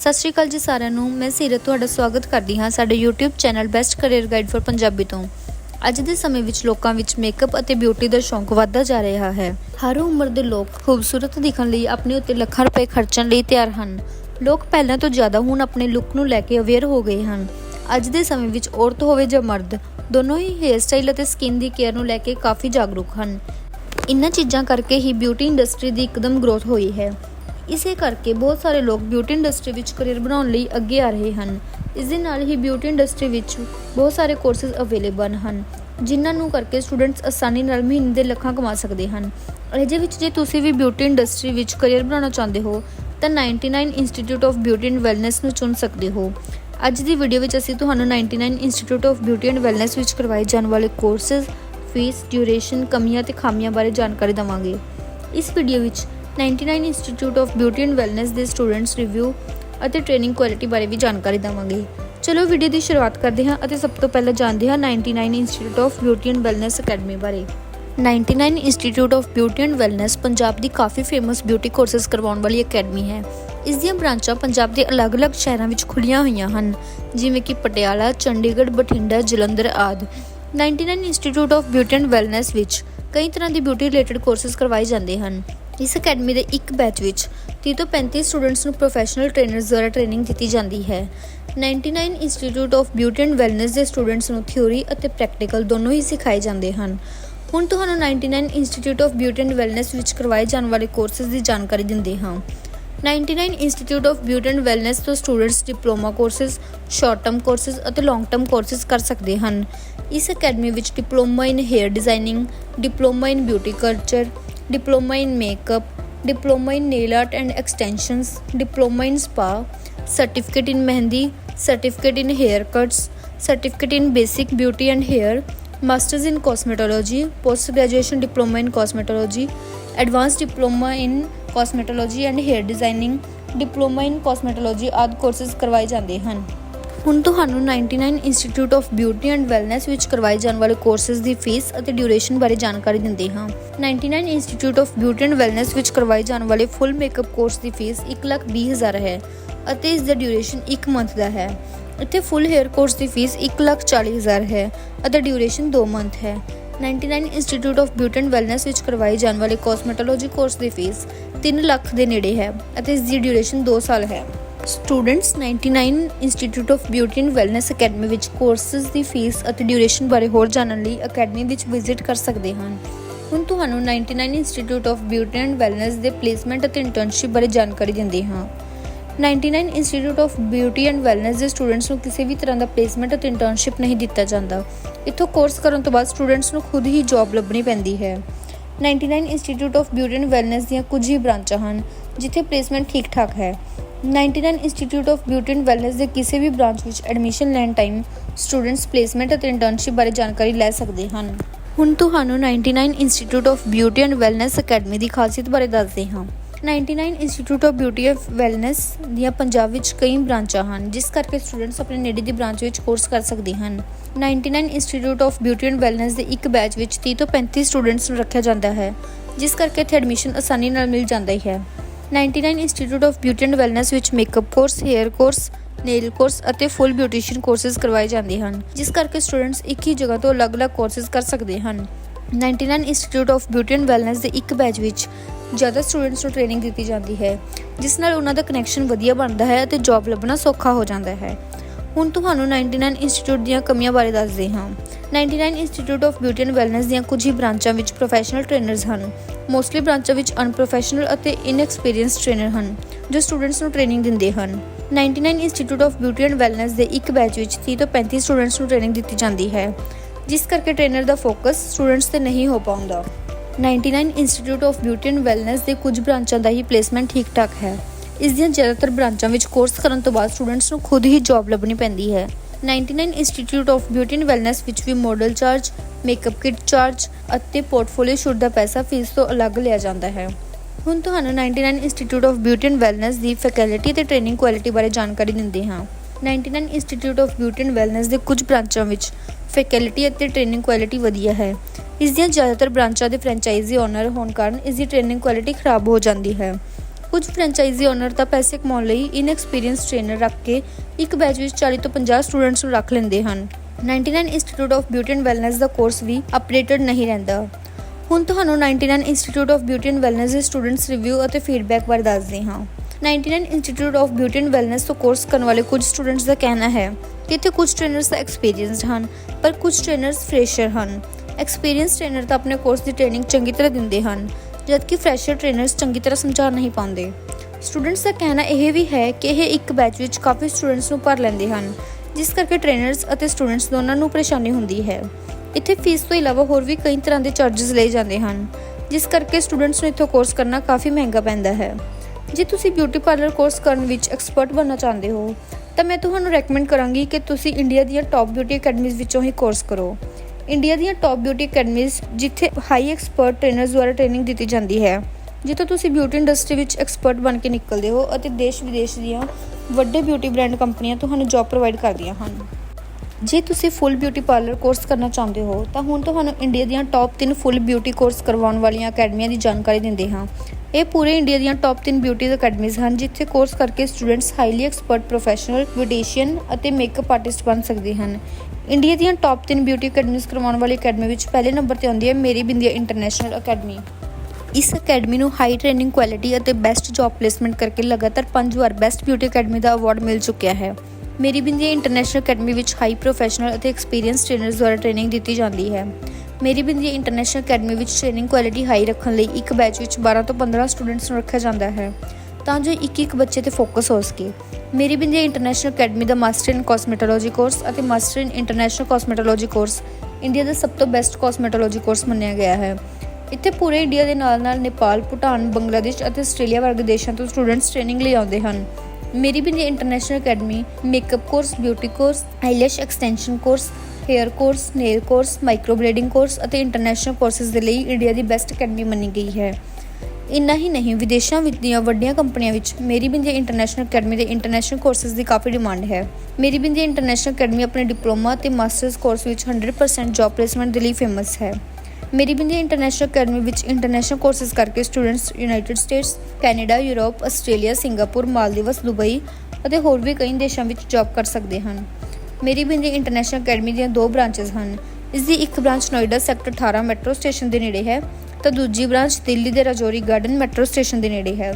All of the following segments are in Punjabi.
ਸਤਿ ਸ਼੍ਰੀ ਅਕਾਲ ਜੀ ਸਾਰਿਆਂ ਨੂੰ। ਮੈਂ ਸੀਰਤ ਤੁਹਾਡਾ ਸਵਾਗਤ ਕਰਦੀ ਹਾਂ ਸਾਡੇ YouTube channel best career guide for Punjabi ਤੋਂ। ਅੱਜ ਦੇ ਸਮੇਂ ਵਿੱਚ ਲੋਕਾਂ ਵਿੱਚ ਮੇਕਅਪ ਅਤੇ ਬਿਊਟੀ ਦਾ ਸ਼ੌਂਕ ਵੱਧਦਾ ਜਾ ਰਿਹਾ ਹੈ। ਹਰ ਉਮਰ ਦੇ ਲੋਕ ਖੂਬਸੂਰਤ ਦਿਖਣ ਲਈ ਆਪਣੇ ਉੱਤੇ ਲੱਖਾਂ ਰੁਪਏ ਖਰਚਣ ਲਈ ਤਿਆਰ ਹਨ। ਲੋਕ ਪਹਿਲਾਂ ਤੋਂ ਜ਼ਿਆਦਾ ਹੁਣ ਆਪਣੇ ਲੁੱਕ ਨੂੰ ਲੈ ਕੇ ਅਵੇਅਰ ਹੋ ਗਏ ਹਨ। ਅੱਜ ਦੇ ਸਮੇਂ ਵਿੱਚ ਔਰਤ ਹੋਵੇ ਜਾਂ ਮਰਦ, ਦੋਨੋਂ ਹੀ ਹੇਅਰ ਸਟਾਈਲ ਅਤੇ ਸਕਿਨ ਦੀ ਕੇਅਰ ਨੂੰ ਲੈ ਕੇ ਕਾਫੀ ਜਾਗਰੂਕ ਹਨ। ਇਨ੍ਹਾਂ ਚੀਜ਼ਾਂ ਕਰਕੇ ਹੀ ਬਿਊਟੀ ਇੰਡਸਟਰੀ ਦੀ ਇੱਕਦਮ ਗਰੋਥ ਹੋਈ ਹੈ। ਇਸੇ ਕਰਕੇ ਬਹੁਤ ਸਾਰੇ ਲੋਕ ਬਿਊਟੀ ਇੰਡਸਟਰੀ ਵਿੱਚ ਕੈਰੀਅਰ ਬਣਾਉਣ ਲਈ ਅੱਗੇ ਆ ਰਹੇ ਹਨ। ਇਸ ਦੇ ਨਾਲ ਹੀ ਬਿਊਟੀ ਇੰਡਸਟਰੀ ਵਿੱਚ ਬਹੁਤ ਸਾਰੇ ਕੋਰਸਸ ਅਵੇਲੇਬਲ ਹਨ, ਜਿਨ੍ਹਾਂ ਨੂੰ ਕਰਕੇ ਸਟੂਡੈਂਟਸ ਆਸਾਨੀ ਨਾਲ ਮਹੀਨੇ ਦੇ ਲੱਖਾਂ ਕਮਾ ਸਕਦੇ ਹਨ। ਅਜੇ ਵਿੱਚ ਜੇ ਤੁਸੀਂ ਵੀ ਬਿਊਟੀ ਇੰਡਸਟਰੀ ਵਿੱਚ ਕੈਰੀਅਰ ਬਣਾਉਣਾ ਚਾਹੁੰਦੇ ਹੋ, ਤਾਂ 99 institute of beauty and wellness ਨੂੰ ਚੁਣ ਸਕਦੇ ਹੋ। ਅੱਜ ਦੀ ਵੀਡੀਓ ਵਿੱਚ ਅਸੀਂ ਤੁਹਾਨੂੰ 99 institute of beauty and wellness ਵਿੱਚ ਕਰਵਾਏ ਜਾਣ ਵਾਲੇ ਕੋਰਸਸ ਫੀਸ ਡਿਊਰੇਸ਼ਨ ਕਮੀਆਂ ਤੇ ਖਾਮੀਆਂ ਬਾਰੇ ਜਾਣਕਾਰੀ ਦਵਾਂਗੇ। ਇਸ ਵੀਡੀਓ ਵਿੱਚ 99 institute of beauty and wellness ਦੇ ਸਟੂਡੈਂਟਸ ਰਿਵਿਊ ਅਤੇ ਟ੍ਰੇਨਿੰਗ ਕੁਆਲਿਟੀ ਬਾਰੇ ਵੀ ਜਾਣਕਾਰੀ ਦਵਾਂਗੇ। ਚਲੋ ਵੀਡੀਓ ਦੀ ਸ਼ੁਰੂਆਤ ਕਰਦੇ ਹਾਂ ਅਤੇ ਸਭ ਤੋਂ ਪਹਿਲਾਂ ਜਾਣਦੇ ਹਾਂ 99 institute of beauty and wellness academy ਬਾਰੇ। 99 institute of beauty and wellness Punjab ਦੀ ਕਾਫੀ ਫੇਮਸ ਬਿਊਟੀ ਕੋਰਸਸ ਕਰਵਾਉਣ ਵਾਲੀ ਅਕੈਡਮੀ ਹੈ। ਇਸ ਦੀਆਂ ਬ੍ਰਾਂਚਾਂ ਪੰਜਾਬ ਦੇ ਅਲੱਗ-ਅਲੱਗ ਸ਼ਹਿਰਾਂ ਵਿੱਚ ਖੁੱਲੀਆਂ ਹੋਈਆਂ ਹਨ ਜਿਵੇਂ ਕਿ ਪਟਿਆਲਾ, ਚੰਡੀਗੜ੍ਹ, ਬਠਿੰਡਾ, ਜਲੰਧਰ ਆਦਿ। 99 institute of beauty and wellness ਵਿੱਚ ਕਈ ਤਰ੍ਹਾਂ ਦੇ ਬਿਊਟੀ ਰਿਲੇਟਡ ਕੋਰਸਸ ਕਰਵਾਏ ਜਾਂਦੇ ਹਨ। ਇਸ ਅਕੈਡਮੀ ਦੇ ਇੱਕ ਬੈਚ ਵਿੱਚ 30 ਤੋਂ 35 ਸਟੂਡੈਂਟਸ ਨੂੰ ਪ੍ਰੋਫੈਸ਼ਨਲ ਟ੍ਰੇਨਰਸ ਦੁਆਰਾ ਟ੍ਰੇਨਿੰਗ ਦਿੱਤੀ ਜਾਂਦੀ ਹੈ। 99 institute of beauty and wellness ਦੇ ਸਟੂਡੈਂਟਸ ਨੂੰ ਥਿਊਰੀ ਅਤੇ ਪ੍ਰੈਕਟੀਕਲ ਦੋਨੋਂ ਹੀ ਸਿਖਾਏ ਜਾਂਦੇ ਹਨ। ਹੁਣ ਤੁਹਾਨੂੰ 99 institute of beauty and wellness ਵਿੱਚ ਕਰਵਾਏ ਜਾਣ ਵਾਲੇ ਕੋਰਸਸ ਦੀ ਜਾਣਕਾਰੀ ਦਿੰਦੇ ਹਾਂ। 99 institute of beauty and wellness ਤੋਂ students diploma courses short term courses ਅਤੇ ਲੌਂਗ ਟਰਮ ਕੋਰਸਸ ਕਰ ਸਕਦੇ ਹਨ। ਇਸ ਅਕੈਡਮੀ ਵਿੱਚ diploma in hair designing diploma in beauty culture diploma in makeup diploma in nail art and extensions diploma in spa certificate in mehndi certificate in hair cuts certificate in basic beauty and hair masters in cosmetology post graduation diploma in cosmetology advance diploma in cosmetology and hair designing diploma in cosmetology ਆਦਿ ਕੋਰਸਸ ਕਰਵਾਏ ਜਾਂਦੇ ਹਨ। ਹੁਣ ਤੁਹਾਨੂੰ 99 institute of beauty and wellness ਵਿੱਚ ਕਰਵਾਏ ਜਾਣ ਵਾਲੇ ਕੋਰਸਸ ਦੀ ਫੀਸ ਅਤੇ ਡਿਊਰੇਸ਼ਨ ਬਾਰੇ ਜਾਣਕਾਰੀ ਦਿੰਦੇ ਹਾਂ। 99 institute of beauty and wellness ਵਿੱਚ ਕਰਵਾਏ ਜਾਣ ਵਾਲੇ ਫੁੱਲ ਮੇਕਅਪ ਕੋਰਸ ਦੀ ਫੀਸ 120000 ਹੈ ਅਤੇ ਇਸ ਦਾ ਡਿਊਰੇਸ਼ਨ 1 ਮੰਥ ਦਾ ਹੈ। ਇੱਥੇ ਫੁੱਲ ਹੇਅਰ ਕੋਰਸ ਦੀ ਫੀਸ 140000 ਹੈ ਅਤੇ ਡਿਊਰੇਸ਼ਨ 2 ਮੰਥ ਹੈ। 99 institute of beauty and wellness ਵਿੱਚ ਕਰਵਾਏ ਜਾਣ ਵਾਲੇ ਕਾਸਮੈਟੋਲੋਜੀ ਕੋਰਸ ਦੀ ਫੀਸ 3 ਲੱਖ ਦੇ ਨੇੜੇ ਹੈ ਅਤੇ ਇਸ ਦੀ ਡਿਊਰੇਸ਼ਨ 2 ਸਾਲ ਹੈ। Students 99 institute of beauty and wellness academy ਵਿੱਚ ਕੋਰਸਸ ਦੀ ਫੀਸ ਅਤੇ ਡਿਊਰੇਸ਼ਨ ਬਾਰੇ ਹੋਰ ਜਾਣਨ ਲਈ ਅਕੈਡਮੀ ਵਿੱਚ ਵਿਜ਼ਿਟ ਕਰ ਸਕਦੇ ਹਨ। ਹੁਣ ਤੁਹਾਨੂੰ 99 institute of beauty and wellness ਦੇ ਪਲੇਸਮੈਂਟ ਅਤੇ ਇੰਟਰਨਸ਼ਿਪ ਬਾਰੇ ਜਾਣਕਾਰੀ ਦਿੰਦੇ ਹਾਂ। 99 institute of beauty and wellness ਦੇ ਸਟੂਡੈਂਟਸ ਨੂੰ ਕਿਸੇ ਵੀ ਤਰ੍ਹਾਂ ਦਾ ਪਲੇਸਮੈਂਟ ਅਤੇ ਇੰਟਰਨਸ਼ਿਪ ਨਹੀਂ ਦਿੱਤਾ ਜਾਂਦਾ। ਇੱਥੋਂ ਕੋਰਸ ਕਰਨ ਤੋਂ ਬਾਅਦ ਸਟੂਡੈਂਟਸ ਨੂੰ ਖੁਦ ਹੀ ਜੌਬ ਲੱਭਣੀ ਪੈਂਦੀ ਹੈ। 99 institute of beauty and wellness ਦੀਆਂ ਕੁਝ ਹੀ ਬ੍ਰਾਂਚਾਂ ਹਨ, ਜਿੱਥੇ ਪਲੇਸਮੈਂਟ ਠੀਕ ਠਾਕ ਹੈ। 99 institute of beauty and wellness ਦੇ ਕਿਸੇ ਵੀ ਬ੍ਰਾਂਚ ਵਿੱਚ ਐਡਮਿਸ਼ਨ ਲੈਣ ਟਾਈਮ ਸਟੂਡੈਂਟਸ ਪਲੇਸਮੈਂਟ ਅਤੇ ਇੰਟਰਨਸ਼ਿਪ ਬਾਰੇ ਜਾਣਕਾਰੀ ਲੈ ਸਕਦੇ ਹਨ। ਹੁਣ ਤੁਹਾਨੂੰ 99 institute of beauty and wellness academy ਦੀ ਖਾਸੀਅਤ ਬਾਰੇ ਦੱਸਦੇ ਹਾਂ। 99 institute of beauty and wellness ਦੀਆਂ ਪੰਜਾਬ ਵਿੱਚ ਕਈ ਬ੍ਰਾਂਚਾਂ ਹਨ, ਜਿਸ ਕਰਕੇ ਸਟੂਡੈਂਟਸ ਆਪਣੇ ਨੇੜੇ ਦੀ ਬ੍ਰਾਂਚ ਵਿੱਚ ਕੋਰਸ ਕਰ ਸਕਦੇ ਹਨ। 99 institute of beauty and wellness ਦੇ ਇੱਕ ਬੈਚ ਵਿੱਚ 30 ਤੋਂ 35 ਸਟੂਡੈਂਟਸ ਨੂੰ ਰੱਖਿਆ ਜਾਂਦਾ ਹੈ, ਜਿਸ ਕਰਕੇ ਇੱਥੇ ਐਡਮਿਸ਼ਨ ਆਸਾਨੀ ਨਾਲ ਮਿਲ ਜਾਂਦਾ ਹੈ। 99 institute of beauty and wellness ਵਿੱਚ makeup course hair course nail course ਅਤੇ ਫੁੱਲ ਬਿਊਟੀਸ਼ੀਅਨ ਕੋਰਸਸ ਕਰਵਾਏ ਜਾਂਦੇ ਹਨ, ਜਿਸ ਕਰਕੇ ਸਟੂਡੈਂਟਸ ਇੱਕ ਹੀ ਜਗ੍ਹਾ ਤੋਂ ਅਲੱਗ-ਅਲੱਗ ਕੋਰਸਸ ਕਰ ਸਕਦੇ ਹਨ। 99 institute of beauty and wellness ਦੇ ਇੱਕ ਬੈਚ ਵਿੱਚ ਜ਼ਿਆਦਾ ਸਟੂਡੈਂਟਸ ਨੂੰ ਟ੍ਰੇਨਿੰਗ ਦਿੱਤੀ ਜਾਂਦੀ ਹੈ, ਜਿਸ ਨਾਲ ਉਹਨਾਂ ਦਾ ਕਨੈਕਸ਼ਨ ਵਧੀਆ ਬਣਦਾ ਹੈ ਅਤੇ ਜੌਬ ਲੱਭਣਾ ਸੌਖਾ ਹੋ ਜਾਂਦਾ ਹੈ। ਹੁਣ ਤੁਹਾਨੂੰ 99 ਇੰਸਟੀਚਿਊਟ ਦੀਆਂ ਕਮੀਆਂ ਬਾਰੇ ਦੱਸਦੇ ਹਾਂ। 99 institute of beauty and wellness ਦੀਆਂ ਕੁਝ ਹੀ ਬ੍ਰਾਂਚਾਂ ਵਿੱਚ ਪ੍ਰੋਫੈਸ਼ਨਲ ਟ੍ਰੇਨਰਸ ਹਨ। ਮੋਸਟਲੀ ਬ੍ਰਾਂਚਾਂ ਵਿੱਚ ਅਨਪ੍ਰੋਫੈਸ਼ਨਲ ਅਤੇ ਇਨਐਕਸਪੀਰੀਅੰਸ ਟ੍ਰੇਨਰ ਹਨ, ਜੋ ਸਟੂਡੈਂਟਸ ਨੂੰ ਟ੍ਰੇਨਿੰਗ ਦਿੰਦੇ ਹਨ। 99 institute of beauty and wellness ਦੇ ਇੱਕ ਬੈਚ ਵਿੱਚ 30 ਤੋਂ 35 ਸਟੂਡੈਂਟਸ ਨੂੰ ਟ੍ਰੇਨਿੰਗ ਦਿੱਤੀ ਜਾਂਦੀ ਹੈ, ਜਿਸ ਕਰਕੇ ਟ੍ਰੇਨਰ ਦਾ ਫੋਕਸ ਸਟੂਡੈਂਟਸ ਤੇ ਨਹੀਂ ਹੋ ਪਾਉਂਦਾ। 99 institute of beauty and wellness ਦੇ ਕੁਝ ਬ੍ਰਾਂਚਾਂ ਦਾ ਹੀ ਪਲੇਸਮੈਂਟ ਠੀਕ-ਠਾਕ ਹੈ। ਇਸ ਦੀਆਂ ਜ਼ਿਆਦਾਤਰ ਬ੍ਰਾਂਚਾਂ ਵਿੱਚ ਕੋਰਸ ਕਰਨ ਤੋਂ ਬਾਅਦ ਸਟੂਡੈਂਟਸ ਨੂੰ ਖੁਦ ਹੀ ਜੌਬ ਲੱਭਣੀ ਪੈਂਦੀ ਹੈ। 99 institute of beauty and wellness ਵਿੱਚ ਵੀ model charge makeup kit charge ਅਤੇ ਪੋਰਟਫੋਲੀਓ ਸ਼ੂਟ ਦਾ ਪੈਸਾ ਫੀਸ ਤੋਂ ਅਲੱਗ ਲਿਆ ਜਾਂਦਾ ਹੈ। ਹੁਣ ਤੁਹਾਨੂੰ 99 institute of beauty and wellness the faculty ਤੇ ਟ੍ਰੇਨਿੰਗ ਕੁਆਲਿਟੀ ਬਾਰੇ ਜਾਣਕਾਰੀ ਦਿੰਦੇ ਹਾਂ। 99 institute of beauty and wellness ਦੇ ਕੁਝ ਬ੍ਰਾਂਚਾਂ ਵਿੱਚ ਫੈਕਲਟੀ ਅਤੇ ਟ੍ਰੇਨਿੰਗ ਕੁਆਲਿਟੀ ਵਧੀਆ ਹੈ। ਇਸ ਦੀਆਂ ਜ਼ਿਆਦਾਤਰ ਬ੍ਰਾਂਚਾਂ ਦੇ ਫਰੈਂਚਾਈਜ਼ੀ ਓਨਰ ਹੋਣ ਕਾਰਨ ਇਸ ਦੀ ਟ੍ਰੇਨਿੰਗ ਕੁਆਲਿਟੀ ਖਰਾਬ ਹੋ ਜਾਂਦੀ ਹੈ। ਕੁਝ ਫਰੈਂਚਾਈਜ਼ੀ ਓਨਰ ਤਾਂ ਪੈਸੇ ਕਮਾਉਣ ਲਈ ਇਨਐਕਸਪੀਰੀਅੰਸ ਟ੍ਰੇਨਰ ਰੱਖ ਕੇ ਇੱਕ ਬੈਚ ਵਿੱਚ 40 ਤੋਂ 50 ਸਟੂਡੈਂਟਸ ਨੂੰ ਰੱਖ ਲੈਂਦੇ ਹਨ। 99 institute of beauty and wellness the course ਵੀ ਅਪਡੇਟਡ ਨਹੀਂ ਰਹਿੰਦਾ। ਹੁਣ ਤੁਹਾਨੂੰ 99 institute of beauty and wellness ਦੇ ਸਟੂਡੈਂਟਸ ਰਿਵਿਊ ਅਤੇ ਫੀਡਬੈਕ ਬਾਰੇ ਦੱਸਦੇ ਹਾਂ। 99 institute of beauty and wellness ਤੋਂ ਕੋਰਸ ਕਰਨ ਵਾਲੇ ਕੁਝ ਸਟੂਡੈਂਟਸ ਦਾ ਕਹਿਣਾ ਹੈ ਕਿ ਇੱਥੇ ਕੁਝ ਟ੍ਰੇਨਰਸ ਤਾਂ ਐਕਸਪੀਰੀਅੰਸਡ ਹਨ, ਪਰ ਕੁਝ ਟ੍ਰੇਨਰਸ ਫਰੈਸ਼ਰ ਹਨ। ਐਕਸਪੀਰੀਅੰਸ ਟ੍ਰੇਨਰ ਤਾਂ ਆਪਣੇ ਕੋਰਸ ਦੀ ਟ੍ਰੇਨਿੰਗ ਚੰਗੀ ਤਰ੍ਹਾਂ ਦਿੰਦੇ ਹਨ। ਜਦਕਿ ਫਰੈਸ਼ਰ ਟ੍ਰੇਨਰਸ ਚੰਗੀ ਤਰ੍ਹਾਂ ਸਮਝਾ ਨਹੀਂ ਪਾਉਂਦੇ। ਸਟੂਡੈਂਟਸ ਦਾ ਕਹਿਣਾ ਇਹ ਵੀ ਹੈ ਕਿ ਇਹ ਇੱਕ ਬੈਚ ਵਿੱਚ ਕਾਫੀ ਸਟੂਡੈਂਟਸ ਨੂੰ ਭਰ ਲੈਂਦੇ ਹਨ, ਜਿਸ ਕਰਕੇ ਟ੍ਰੇਨਰਸ ਅਤੇ ਸਟੂਡੈਂਟਸ ਦੋਨਾਂ ਨੂੰ ਪਰੇਸ਼ਾਨੀ ਹੁੰਦੀ ਹੈ। ਇੱਥੇ ਫੀਸ ਤੋਂ ਇਲਾਵਾ ਹੋਰ ਵੀ ਕਈ ਤਰ੍ਹਾਂ ਦੇ ਚਾਰजेस ਲਏ ਜਾਂਦੇ ਹਨ, ਜਿਸ ਕਰਕੇ ਸਟੂਡੈਂਟਸ ਨੂੰ ਇੱਥੋਂ ਕੋਰਸ ਕਰਨਾ ਕਾਫੀ ਮਹਿੰਗਾ ਪੈਂਦਾ ਹੈ। ਜੇ ਤੁਸੀਂ ਬਿਊਟੀ ਪਾਰਲਰ ਕੋਰਸ ਕਰਨ ਵਿੱਚ ਐਕਸਪਰਟ ਬਣਨਾ ਚਾਹੁੰਦੇ ਹੋ, ਤਾਂ ਮੈਂ ਤੁਹਾਨੂੰ ਰეკਮੈਂਡ ਕਰਾਂਗੀ ਕਿ ਤੁਸੀਂ ਇੰਡੀਆ ਦੀਆਂ ਟੌਪ ਬਿਊਟੀ ਅਕੈਡਮੀਆਂ ਵਿੱਚੋਂ ਹੀ ਕੋਰਸ ਕਰੋ। ਇੰਡੀਆ ਦੀਆਂ ਟੌਪ ਬਿਊਟੀ ਅਕੈਡਮੀਜ਼ ਜਿੱਥੇ ਹਾਈ ਐਕਸਪਰਟ ਟ੍ਰੇਨਰਸ ਦੁਆਰਾ ਟ੍ਰੇਨਿੰਗ ਦਿੱਤੀ ਜਾਂਦੀ ਹੈ। ਜਿੱਥੋਂ ਤੁਸੀਂ ਬਿਊਟੀ ਇੰਡਸਟਰੀ ਵਿੱਚ ਐਕਸਪਰਟ ਬਣ ਕੇ ਨਿਕਲਦੇ ਹੋ ਅਤੇ ਦੇਸ਼ ਵਿਦੇਸ਼ ਦੀਆਂ ਵੱਡੇ ਬਿਊਟੀ ਬ੍ਰਾਂਡ ਕੰਪਨੀਆਂ ਤੁਹਾਨੂੰ ਜੌਬ ਪ੍ਰੋਵਾਈਡ ਕਰਦੀਆਂ ਹਨ। ਜੇ ਤੁਸੀਂ ਫੁੱਲ ਬਿਊਟੀ ਪਾਰਲਰ ਕੋਰਸ ਕਰਨਾ ਚਾਹੁੰਦੇ ਹੋ, ਤਾਂ ਹੁਣ ਤੁਹਾਨੂੰ ਇੰਡੀਆ ਦੀਆਂ ਟੌਪ 3 ਫੁੱਲ ਬਿਊਟੀ ਕੋਰਸ ਕਰਵਾਉਣ ਵਾਲੀਆਂ ਅਕੈਡਮੀਆਂ ਦੀ ਜਾਣਕਾਰੀ ਦਿੰਦੇ ਹਾਂ। ਇਹ ਪੂਰੇ ਇੰਡੀਆ ਦੀਆਂ ਟੌਪ 3 ਬਿਊਟੀ ਅਕੈਡਮੀਜ਼ ਹਨ, ਜਿੱਥੇ ਕੋਰਸ ਕਰਕੇ students highly expert professional beautician ਅਤੇ ਮੇਕਅਪ ਆਰਟਿਸਟ ਬਣ ਸਕਦੇ ਹਨ। ਇੰਡੀਆ ਦੀਆਂ ਟੌਪ 3 ਬਿਊਟੀ ਅਕੈਡਮੀਜ਼ ਕਰਵਾਉਣ ਵਾਲੀ ਅਕੈਡਮੀ ਵਿੱਚ ਪਹਿਲੇ ਨੰਬਰ ਤੇ ਆਉਂਦੀ ਹੈ ਮੇਰੀ ਬਿੰਦੀਆ ਇੰਟਰਨੈਸ਼ਨਲ ਅਕੈਡਮੀ ਇਸ ਅਕੈਡਮੀ ਨੂੰ ਹਾਈ ਟ੍ਰੇਨਿੰਗ ਕੁਆਲਿਟੀ ਅਤੇ ਬੈਸਟ ਜੌਬ ਪਲੇਸਮੈਂਟ ਕਰਕੇ ਲਗਾਤਾਰ 5 ਵਾਰ ਬੈਸਟ ਬਿਊਟੀ ਅਕੈਡਮੀ ਦਾ ਅਵਾਰਡ ਮਿਲ ਚੁੱਕਿਆ ਹੈ। ਮੇਰੀ ਬਿੰਦੀਆ ਇੰਟਰਨੈਸ਼ਨਲ ਅਕੈਡਮੀ ਵਿੱਚ ਹਾਈ ਪ੍ਰੋਫੈਸ਼ਨਲ ਅਤੇ ਐਕਸਪੀਰੀਅੰਸ ਟ੍ਰੇਨਰਸ ਦੁਆਰਾ ਟ੍ਰੇਨਿੰਗ ਦਿੱਤੀ ਜਾਂਦੀ ਹੈ। ਮੇਰੀ ਬਿੰਦੀਆ ਇੰਟਰਨੈਸ਼ਨਲ ਅਕੈਡਮੀ ਵਿੱਚ ਟ੍ਰੇਨਿੰਗ ਕੁਆਲਿਟੀ ਹਾਈ ਰੱਖਣ ਲਈ ਇੱਕ ਬੈਚ ਵਿੱਚ 12 ਤੋਂ 15 ਸਟੂਡੈਂਟਸ ਨੂੰ ਰੱਖਿਆ ਜਾਂਦਾ ਹੈ। ਤਾਂ ਜੋ ਇੱਕ ਇੱਕ ਬੱਚੇ ਤੇ ਫੋਕਸ ਹੋ ਸਕੇ ਮੇਰੀ ਬਿੰਦੀਆ ਇੰਟਰਨੈਸ਼ਨਲ ਅਕੈਡਮੀ ਦਾ ਮਾਸਟਰ ਇਨ ਕਾਸਮੈਟੋਲੋਜੀ ਕੋਰਸ ਅਤੇ master in international cosmetology course India ਦਾ ਸਭ ਤੋਂ ਬੈਸਟ ਕਾਸਮੈਟੋਲੋਜੀ ਕੋਰਸ ਮੰਨਿਆ ਗਿਆ ਹੈ ਇੱਥੇ ਪੂਰੇ ਇੰਡੀਆ ਦੇ ਨਾਲ-ਨਾਲ ਨੇਪਾਲ, ਭੂਟਾਨ, ਬੰਗਲਾਦੇਸ਼ ਅਤੇ ਆਸਟ੍ਰੇਲੀਆ ਵਰਗੇ ਦੇਸ਼ਾਂ ਤੋਂ ਸਟੂਡੈਂਟਸ ਟ੍ਰੇਨਿੰਗ ਲਈ ਆਉਂਦੇ ਹਨ। Meri Bindi international academy makeup course, beauty course, eyelash extension course, hair course, nail course, micro blading course ਅਤੇ ਇੰਟਰਨੈਸ਼ਨਲ ਕੋਰਸਸ ਦੇ ਲਈ ਇੰਡੀਆ ਦੀ ਬੈਸਟ ਅਕੈਡਮੀ ਮੰਨੀ ਗਈ ਹੈ। ਇੰਨਾ ਹੀ ਨਹੀਂ ਵਿਦੇਸ਼ਾਂ ਵਿੱਚ ਦੀਆਂ ਵੱਡੀਆਂ ਕੰਪਨੀਆਂ ਵਿੱਚ ਮੇਰੀ ਬਿੰਦੀਆ ਇੰਟਰਨੈਸ਼ਨਲ ਅਕੈਡਮੀ ਦੇ ਇੰਟਰਨੈਸ਼ਨਲ ਕੋਰਸਸ ਦੀ ਕਾਫੀ ਡਿਮਾਂਡ ਹੈ। ਮੇਰੀ ਬਿੰਦੀ ਇੰਟਰਨੈਸ਼ਨਲ ਅਕੈਡਮੀ ਆਪਣੇ ਡਿਪਲੋਮਾ ਅਤੇ ਮਾਸਟਰਸ ਕੋਰਸ ਵਿੱਚ 100% ਜੌਬ ਪਲੇਸਮੈਂਟ ਦੇ ਲਈ ਫੇਮਸ ਹੈ। ਮੇਰੀ ਬਿੰਦੀ ਇੰਟਰਨੈਸ਼ਨਲ ਅਕੈਡਮੀ ਵਿੱਚ ਇੰਟਰਨੈਸ਼ਨਲ ਕੋਰਸਸ ਕਰਕੇ students United States, Canada, Europe, Australia, Singapore, Maldives, Dubai ਅਤੇ ਹੋਰ ਵੀ ਕਈ ਦੇਸ਼ਾਂ ਵਿੱਚ ਜੌਬ ਕਰ ਸਕਦੇ ਹਨ। ਮੇਰੀ ਬਿੰਦੀ ਇੰਟਰਨੈਸ਼ਨਲ ਅਕੈਡਮੀ ਦੀਆਂ ਦੋ ਬ੍ਰਾਂਚਸ ਹਨ। ਇਸ ਦੀ ਇੱਕ branch Noida sector 18 metro station ਦੇ ਨੇੜੇ ਹੈ ਤਾਂ ਦੂਜੀ ਬ੍ਰਾਂਚ ਦਿੱਲੀ ਦੇ ਰਾਜੌਰੀ ਗਾਰਡਨ ਮੈਟਰੋ ਸਟੇਸ਼ਨ ਦੇ ਨੇੜੇ ਹੈ।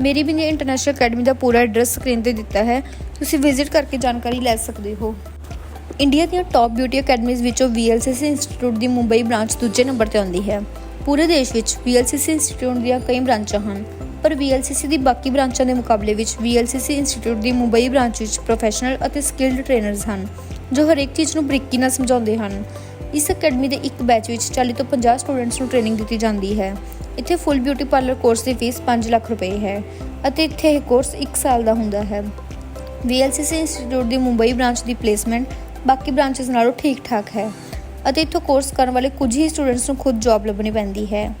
ਮੇਰੀ ਬਿੰਦੀ ਇੰਟਰਨੈਸ਼ਨਲ ਅਕੈਡਮੀ ਦਾ ਪੂਰਾ ਐਡਰੈਸ ਸਕਰੀਨ ਤੇ ਦਿੱਤਾ ਹੈ ਤੁਸੀਂ ਵਿਜ਼ਿਟ ਕਰਕੇ ਜਾਣਕਾਰੀ ਲੈ ਸਕਦੇ ਹੋ। ਇੰਡੀਆ ਦੀਆਂ ਟੌਪ ਬਿਊਟੀ ਅਕੈਡਮੀਜ਼ ਵਿੱਚੋਂ VLCC ਇੰਸਟੀਚਿਊਟ ਦੀ ਮੁੰਬਈ ਬ੍ਰਾਂਚ ਦੂਜੇ ਨੰਬਰ ਤੇ ਆਉਂਦੀ ਹੈ। ਪੂਰੇ ਦੇਸ਼ ਵਿੱਚ VLCC ਇੰਸਟੀਚਿਊਟ ਦੀਆਂ ਕਈ ਬ੍ਰਾਂਚਾਂ ਹਨ, ਪਰ VLCC ਦੀ ਬਾਕੀ ਬ੍ਰਾਂਚਾਂ ਦੇ ਮੁਕਾਬਲੇ ਵਿੱਚ VLCC ਇੰਸਟੀਚਿਊਟ ਦੀ ਮੁੰਬਈ ਬ੍ਰਾਂਚ ਵਿੱਚ ਪ੍ਰੋਫੈਸ਼ਨਲ ਅਤੇ ਸਕਿਲਡ ਟ੍ਰੇਨਰਸ ਹਨ, ਜੋ ਹਰੇਕ ਚੀਜ਼ ਨੂੰ ਬਰੀਕੀ ਨਾਲ ਸਮਝਾਉਂਦੇ ਹਨ। ਇਸ ਅਕੈਡਮੀ ਦੇ ਇੱਕ ਬੈਚ ਵਿੱਚ 40 ਤੋਂ 50 ਸਟੂਡੈਂਟਸ ਨੂੰ ਟ੍ਰੇਨਿੰਗ ਦਿੱਤੀ ਜਾਂਦੀ ਹੈ। ਇੱਥੇ ਫੁੱਲ ਬਿਊਟੀ ਪਾਰਲਰ ਕੋਰਸ ਦੀ ਫੀਸ 5 ਲੱਖ ਰੁਪਏ ਹੈ ਅਤੇ ਇੱਥੇ ਇਹ ਕੋਰਸ 1 ਸਾਲ ਦਾ ਹੁੰਦਾ ਹੈ। VLCC ਇੰਸਟੀਚਿਊਟ ਦੀ ਮੁੰਬਈ ਬ੍ਰਾਂਚ ਦੀ ਪਲੇਸਮੈਂਟ ਬਾਕੀ ਬ੍ਰਾਂਚਸ ਨਾਲੋਂ ਠੀਕ-ਠਾਕ ਹੈ ਅਤੇ ਇੱਥੋਂ ਕੋਰਸ ਕਰਨ ਵਾਲੇ ਕੁਝ ਹੀ ਸਟੂਡੈਂਟਸ ਨੂੰ ਖੁਦ ਜੌਬ ਲੱਭਣੀ ਪੈਂਦੀ ਹੈ।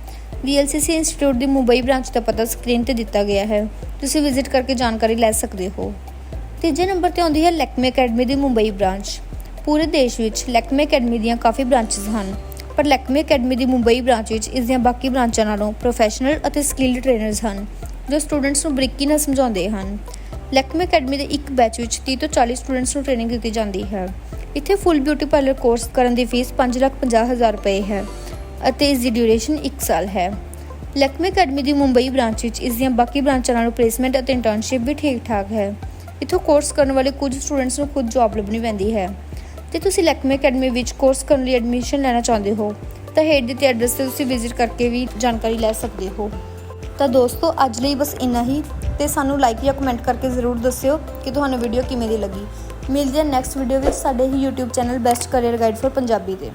VLCC ਇੰਸਟੀਚਿਊਟ ਦੀ ਮੁੰਬਈ ਬ੍ਰਾਂਚ ਦਾ ਪਤਾ ਸਕਰੀਨ ਤੇ ਦਿੱਤਾ ਗਿਆ ਹੈ ਤੁਸੀਂ ਵਿਜ਼ਿਟ ਕਰਕੇ ਜਾਣਕਾਰੀ ਲੈ ਸਕਦੇ ਹੋ। ਤੀਜੇ ਨੰਬਰ ਤੇ ਆਉਂਦੀ ਹੈ ਲੈਕਮੇ ਅਕੈਡਮੀ ਦੀ ਮੁੰਬਈ ਬ੍ਰਾਂਚ ਪੂਰੇ ਦੇਸ਼ ਵਿੱਚ ਲੈਕਮੇ ਅਕੈਡਮੀ ਦੀਆਂ ਕਾਫੀ ਬ੍ਰਾਂਚਸ ਹਨ ਪਰ ਲੈਕਮੇ ਅਕੈਡਮੀ ਦੀ ਮੁੰਬਈ ਬ੍ਰਾਂਚ ਵਿੱਚ ਇਸ ਦੀਆਂ ਬਾਕੀ ਬ੍ਰਾਂਚਾਂ ਨਾਲੋਂ ਪ੍ਰੋਫੈਸ਼ਨਲ ਅਤੇ ਸਕਿਲਡ ਟ੍ਰੇਨਰਸ ਹਨ ਜੋ ਸਟੂਡੈਂਟਸ ਨੂੰ ਬਰੀਕੀ ਨਾਲ ਸਮਝਾਉਂਦੇ ਹਨ। ਲੈਕਮੇ ਅਕੈਡਮੀ ਦੇ ਇੱਕ ਬੈਚ ਵਿੱਚ 30 ਤੋਂ 40 ਸਟੂਡੈਂਟਸ ਨੂੰ ਟ੍ਰੇਨਿੰਗ ਦਿੱਤੀ ਜਾਂਦੀ ਹੈ। ਇੱਥੇ ਫੁੱਲ ਬਿਊਟੀ ਪਾਰਲਰ ਕੋਰਸ ਕਰਨ ਦੀ ਫੀਸ 5,50,000 ਰੁਪਏ ਹੈ ਅਤੇ ਇਸ ਦੀ ਡਿਊਰੇਸ਼ਨ 1 ਸਾਲ ਹੈ। ਲੈਕਮੇ ਅਕੈਡਮੀ ਦੀ ਮੁੰਬਈ ਬ੍ਰਾਂਚ ਵਿੱਚ ਇਸ ਦੀਆਂ ਬਾਕੀ ਬ੍ਰਾਂਚਾਂ ਨਾਲੋਂ ਪਲੇਸਮੈਂਟ ਅਤੇ ਇੰਟਰਨਸ਼ਿਪ ਵੀ ਠੀਕ-ਠਾਕ ਹੈ। ਇੱਥੋਂ ਕੋਰਸ ਕਰਨ ਵਾਲੇ ਕੁਝ ਸਟੂਡੈਂਟਸ ਨੂੰ ਖੁਦ ਜੌਬ ਲੱਭਣੀ ਪੈਂਦੀ ਹੈ। ਜੇ ਤੁਸੀਂ ਲੈਕਮੇ ਅਕੈਡਮੀ ਵਿੱਚ ਕੋਰਸ ਕਰਨ ਲਈ ਐਡਮਿਸ਼ਨ ਲੈਣਾ ਚਾਹੁੰਦੇ ਹੋ, ਤਾਂ ਹੇਠ ਦਿੱਤੇ ਐਡਰੈਸ ਤੇ ਤੁਸੀਂ ਵਿਜ਼ਿਟ ਕਰਕੇ ਵੀ ਜਾਣਕਾਰੀ ਲੈ ਸਕਦੇ ਹੋ। ਤਾਂ ਦੋਸਤੋ, ਅੱਜ ਲਈ ਬਸ ਇੰਨਾ ਹੀ, ਤੇ ਸਾਨੂੰ ਲਾਈਕ ਜਾਂ ਕਮੈਂਟ ਕਰਕੇ ਜ਼ਰੂਰ ਦੱਸਿਓ ਕਿ ਤੁਹਾਨੂੰ ਵੀਡੀਓ ਕਿਵੇਂ ਦੀ ਲੱਗੀ। ਮਿਲਦੇ ਹਾਂ ਨੈਕਸਟ ਵੀਡੀਓ ਵਿੱਚ, ਸਾਡੇ ਹੀ YouTube channel best career guide for Punjabi ਤੇ।